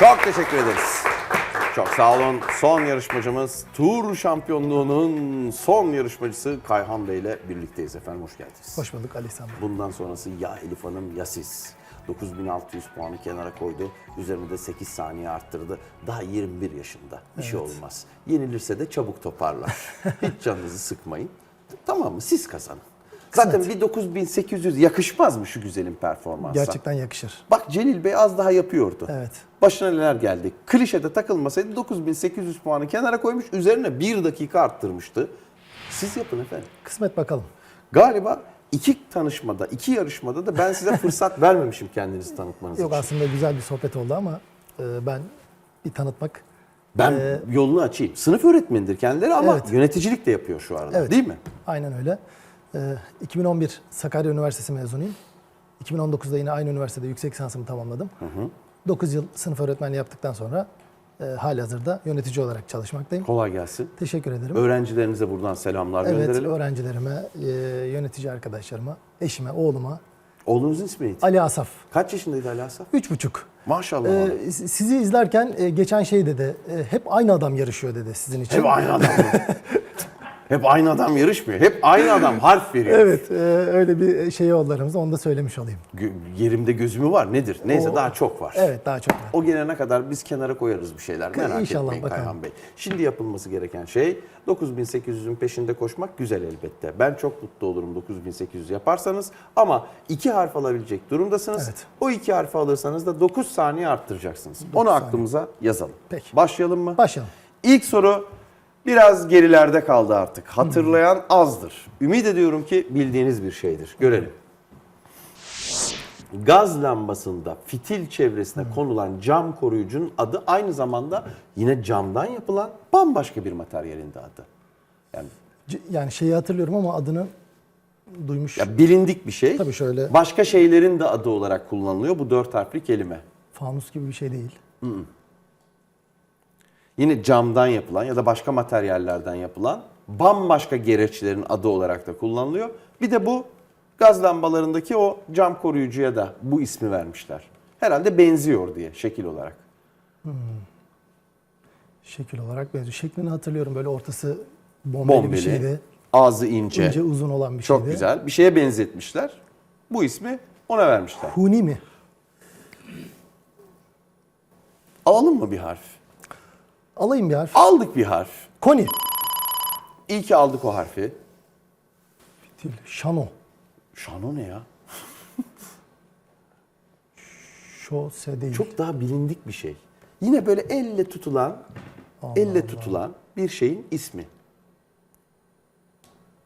Çok teşekkür ederiz. Çok sağ olun. Son yarışmacımız Tur şampiyonluğunun son yarışmacısı Kayhan Bey ile birlikteyiz efendim. Hoş geldiniz. Hoş bulduk Ali İhsan Bey. Bundan sonrası ya Elif Hanım ya siz. 9600 puanı kenara koydu. Üzerine de 8 saniye arttırdı. Daha 21 yaşında. Bir şey olmaz. Yenilirse de çabuk toparlar. Hiç canınızı sıkmayın. Tamam mı? Siz kazanın. Zaten bir 9800 yakışmaz mı şu güzelin performansa? Gerçekten yakışır. Bak Celil Bey az daha yapıyordu. Evet. Başına neler geldi? Klişede takılmasaydı 9800 puanı kenara koymuş. Üzerine 1 dakika arttırmıştı. Siz yapın efendim. Kısmet bakalım. Galiba iki tanışmada, iki yarışmada da ben size fırsat vermemişim kendinizi tanıtmanız Yok için. aslında güzel bir sohbet oldu ama e, ben bir tanıtmak. Ben yolunu açayım. Sınıf öğretmenidir kendileri ama Evet. yöneticilik de yapıyor şu arada. Evet. Değil mi? Aynen öyle. E, 2011 Sakarya Üniversitesi mezunuyum. 2019'da yine aynı üniversitede yüksek lisansımı tamamladım. 9 yıl sınıf öğretmenliği yaptıktan sonra e, halihazırda yönetici olarak çalışmaktayım. Kolay gelsin. Teşekkür ederim. Öğrencilerinize buradan selamlar Evet, gönderelim. öğrencilerime, e, yönetici arkadaşlarıma, eşime, oğluma, Oğlunuzun ismi neydi? Ali Asaf. Kaç yaşındaydı Ali Asaf? Üç buçuk. Maşallah. Ee, sizi izlerken e, geçen şey dedi, e, hep aynı adam yarışıyor dedi sizin için. Hep aynı adam. Hep aynı adam yarışmıyor. Hep aynı adam harf veriyor. Evet, e, öyle bir şey oldu aramızda, onu da söylemiş olayım. Gö- yerimde gözümü var nedir? Neyse O- daha çok var. Evet, daha çok var. O gelene kadar biz kenara koyarız bir şeyler. Merak İnşallah, etmeyin bakalım. Kayhan Bey. Şimdi yapılması gereken şey 9800'ün peşinde koşmak güzel elbette. Ben çok mutlu olurum 9800 yaparsanız ama iki harf alabilecek durumdasınız. Evet. O iki harfi alırsanız da 9 saniye arttıracaksınız. Onu aklımıza yazalım. Peki. Başlayalım mı? Başlayalım. İlk soru biraz gerilerde kaldı artık. Hatırlayan azdır. Ümit ediyorum ki bildiğiniz bir şeydir. Görelim. Gaz lambasında fitil çevresine konulan cam koruyucunun adı aynı zamanda yine camdan yapılan bambaşka bir materyalin de adı. Yani C- Yani şeyi hatırlıyorum ama adını duymuş. ya bilindik bir şey. Tabii şöyle- Başka şeylerin de adı olarak kullanılıyor bu dört harfli kelime. Fanus gibi bir şey değil. Yine camdan yapılan ya da başka materyallerden yapılan bambaşka gereçlerin adı olarak da kullanılıyor. Bir de bu gaz lambalarındaki o cam koruyucuya da bu ismi vermişler. Herhalde benziyor diye şekil olarak. Şekil olarak benziyor. Şeklini hatırlıyorum, böyle ortası bombeli, bir Bombeli, şeydi. ağzı ince, İnce uzun olan bir çok şeydi. güzel. Bir şeye benzetmişler. Bu ismi ona vermişler. Huni mi? Alalım mı bir harf? Alayım bir harf. Aldık bir harf. Koni. İyi ki aldık o harfi. Değil, Şano. Şano ne ya? Şose değil. Çok daha bilindik bir şey. Yine böyle elle tutulan, elle tutulan bir şeyin ismi.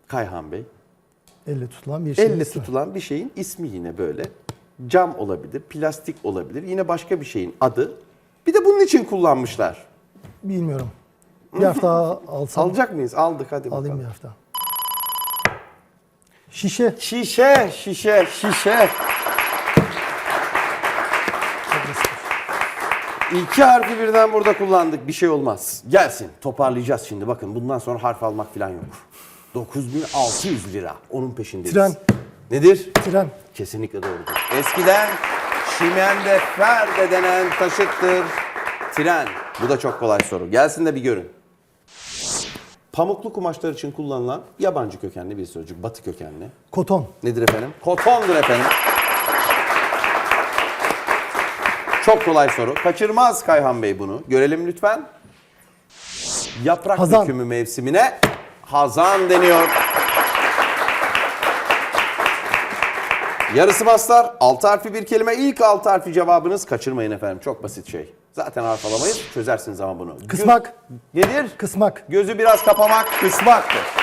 Kayhan Bey. elle tutulan bir şey. Elle tutulan bir şeyin ismi yine böyle. Cam olabilir, plastik olabilir. Yine başka bir şeyin adı. Bir de bunun için kullanmışlar. Bilmiyorum. Bir harf daha alsam. Alacak mıyız? Aldık hadi Alayım bakalım. bir harf daha. Şişe. Şişe, şişe, şişe. İki harfi birden burada kullandık. Bir şey olmaz. Gelsin. Toparlayacağız şimdi. Bakın bundan sonra harf almak falan yok. 9600 lira. Onun peşindeyiz. Tren. Nedir? Tren. Kesinlikle doğrudur. Eskiden şimende ferde denen taşıttır. Tren. Bu da çok kolay soru. Gelsin de bir görün. Pamuklu kumaşlar için kullanılan yabancı kökenli bir sözcük. Batı kökenli. Koton. Nedir efendim? Kotondur efendim. Çok kolay soru. Kaçırmaz Kayhan Bey bunu. Görelim lütfen. Yaprak Hazan. dökümü mevsimine hazan deniyor. Yarısı baslar. Altı harfli bir kelime. İlk altı harfi cevabınız kaçırmayın efendim. Çok basit şey. Zaten harf alamayız. Çözersiniz ama bunu. Kısmak. Nedir? Kısmak. Gözü biraz kapamak, kısmaktır.